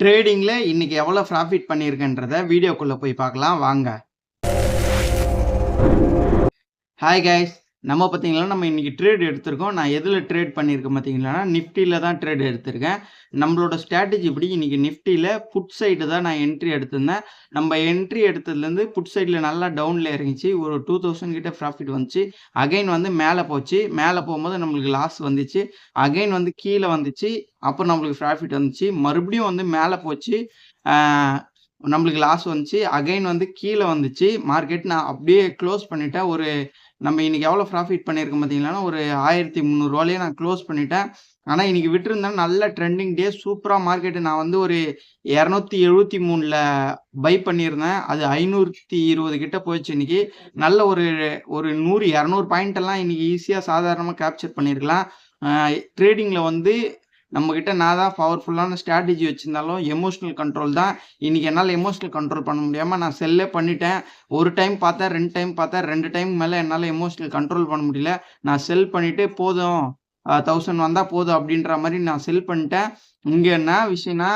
ட்ரேடிங்கில் இன்றைக்கி எவ்வளோ ப்ராஃபிட் பண்ணியிருக்கன்றத வீடியோக்குள்ளே போய் பார்க்கலாம் வாங்க. Hi guys! நம்ம பார்த்தீங்கன்னா, நம்ம இன்றைக்கி ட்ரேட் எடுத்திருக்கோம். நான் எதில் ட்ரேட் பண்ணியிருக்கேன் பார்த்தீங்கன்னா, நிஃப்டியில் தான் ட்ரேட் எடுத்திருக்கேன். நம்மளோட ஸ்ட்ராட்டஜி இப்படி இன்றைக்கி நிஃப்டியில் புட் சைடு தான் நான் என்ட்ரி எடுத்திருந்தேன். நம்ம என்ட்ரி எடுத்ததுலேருந்து புட் சைடில் நல்லா டவுன்ல இறங்கிச்சு. ஒரு 2000 கிட்ட ப்ராஃபிட் வந்துச்சு. அகைன் வந்து மேலே போச்சு. மேலே போகும்போது நம்மளுக்கு லாஸ் வந்துச்சு. அகைன் வந்து கீழே வந்துச்சு. அப்புறம் நம்மளுக்கு ப்ராஃபிட் வந்துச்சு. மறுபடியும் வந்து மேலே போச்சு. நம்மளுக்கு லாஸ் வந்துச்சு. அகைன் வந்து கீழே வந்துச்சு. மார்க்கெட் நான் அப்படியே க்ளோஸ் பண்ணிட்டேன். ஒரு நம்ம இன்றைக்கி எவ்வளோ ப்ராஃபிட் பண்ணியிருக்கோம் பார்த்தீங்கன்னா, ஒரு ஆயிரத்தி 1300 நான் க்ளோஸ் பண்ணிட்டேன். ஆனால் இன்னைக்கு விட்டுருந்தேன் நல்ல ட்ரெண்டிங் டே சூப்பராக மார்க்கெட்டு நான் வந்து ஒரு 273ல பை பண்ணியிருந்தேன். அது 520 கிட்ட போயிடுச்சு இன்னைக்கு. நல்ல ஒரு ஒரு நூறு இரநூறு பாயிண்ட் எல்லாம் இன்னைக்கு ஈஸியாக சாதாரணமாக கேப்சர் பண்ணியிருக்கலாம். ட்ரேடிங்கில் வந்து நம்மக்கிட்ட நான் தான் பவர்ஃபுல்லான ஸ்ட்ராட்டஜி வச்சிருந்தாலும், எமோஷனல் கண்ட்ரோல் தான். இன்னைக்கு என்னால எமோஷனல் கண்ட்ரோல் பண்ண முடியாமல் நான் செல்லே பண்ணிட்டேன். ஒரு டைம் பார்த்தேன், ரெண்டு டைம் பார்த்தேன். ரெண்டு டைம் மேலே என்னால் எமோஷனல் கண்ட்ரோல் பண்ண முடியல. நான் செல் பண்ணிட்டு போதும் தௌசண்ட் வந்தால் போதும் அப்படின்ற மாதிரி நான் செல் பண்ணிட்டேன். இங்கே என்ன விஷயம்னா,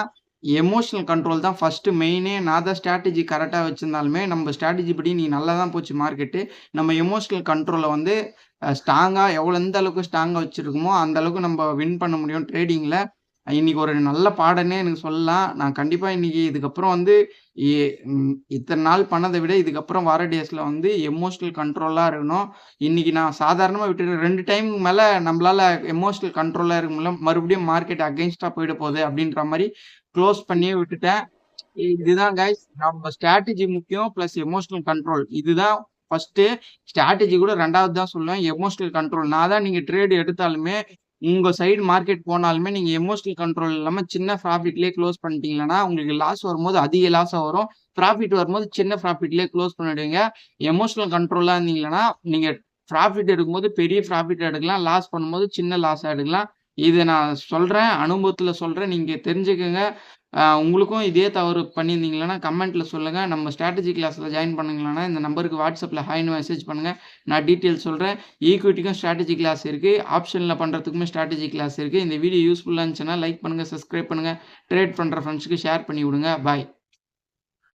எமோஷனல் கண்ட்ரோல் தான் ஃபஸ்ட்டு மெயினே. நான் தான் ஸ்ட்ராட்டஜி கரெக்டாக வச்சிருந்தாலுமே, நம்ம ஸ்ட்ராட்டஜி படி நீ நல்லா தான் போச்சு மார்க்கெட்டு. நம்ம எமோஷனல் கண்ட்ரோலை வந்து ஸ்ட்ராங்காக எவ்வளோ எந்த அளவுக்கு ஸ்ட்ராங்காக வச்சிருக்கோமோ, அந்த அளவுக்கு நம்ம வின் பண்ண முடியும் ட்ரேடிங்கில் இன்னைக்கு ஒரு நல்ல பாடனே எனக்கு சொல்லலாம். நான் கண்டிப்பாக இன்னைக்கு இதுக்கப்புறம் வந்து இத்தனை நாள் பண்ணதை விட இதுக்கப்புறம் வர டேஸில் வந்து எமோஷ்னல் கண்ட்ரோலாக இருக்கணும். இன்னைக்கு நான் சாதாரணமாக விட்டுட்டேன். 2 டைம்க்கு மேல நம்மளால எமோஷனல் கண்ட்ரோலா இருக்க முடியல. மறுபடியும் மார்க்கெட் அகெயின்ஸ்டாக போயிட போகுது அப்படின்ற மாதிரி க்ளோஸ் பண்ணியே விட்டுட்டேன். இதுதான் கைஸ் நம்ம ஸ்ட்ராட்டஜி முக்கியம். Plus emotional control. இதுதான் ஃபர்ஸ்ட்டு. ஸ்ட்ராட்டஜி கூட ரெண்டாவது தான் சொல்லுவேன். Emotional control. நான் தான் நீங்கள் ட்ரேட் எடுத்தாலுமே, உங்கள் சைடு மார்க்கெட் போனாலுமே நீங்கள் எமோஷனல் கண்ட்ரோல் இல்லாமல் சின்ன ப்ராஃபிட்லேயே க்ளோஸ் பண்ணிட்டீங்கன்னா, உங்களுக்கு லாஸ் வரும்போது அதிக லாஸாக வரும். ப்ராஃபிட் வரும்போது சின்ன ப்ராஃபிட்லேயே க்ளோஸ் பண்ணிடுவீங்க. எமோஷனல் கண்ட்ரோலாக இருந்தீங்கன்னா, நீங்கள் ப்ராஃபிட் எடுக்கும்போது பெரிய ப்ராஃபிட் எடுக்கலாம். லாஸ் பண்ணும்போது சின்ன லாஸாக எடுக்கலாம். இது நான் சொல்றேன். அனுபவத்துல சொல்றேன். நீங்க தெரிஞ்சுக்கங்க. உங்களுக்கும் இதே தவறு பண்ணியிருந்தீங்களன்னா கமெண்ட்ல சொல்லுங்க. நம்ம ஸ்ட்ராட்டஜி கிளாஸ்ல ஜாயின் பண்ணுங்களான்னா, இந்த நம்பருக்கு வாட்ஸ்அப்பில் ஹாய்னு மெசேஜ் பண்ணுங்க. நான் டீட்டெயில் சொல்றேன். ஈக்விட்டிக்கும் ஸ்ட்ராட்டஜி கிளாஸ் இருக்கு. ஆப்ஷன்ல பண்றதுக்குமே ஸ்ட்ராட்டஜி கிளாஸ் இருக்கு. இந்த வீடியோ யூஸ்ஃபுல்லா இருந்துச்சுன்னா லைக் பண்ணுங்க, சப்ஸ்கிரைப் பண்ணுங்க. ட்ரேட் பண்ற ஃப்ரெண்ட்ஸ்க்கு ஷேர் பண்ணி விடுங்க. பாய்.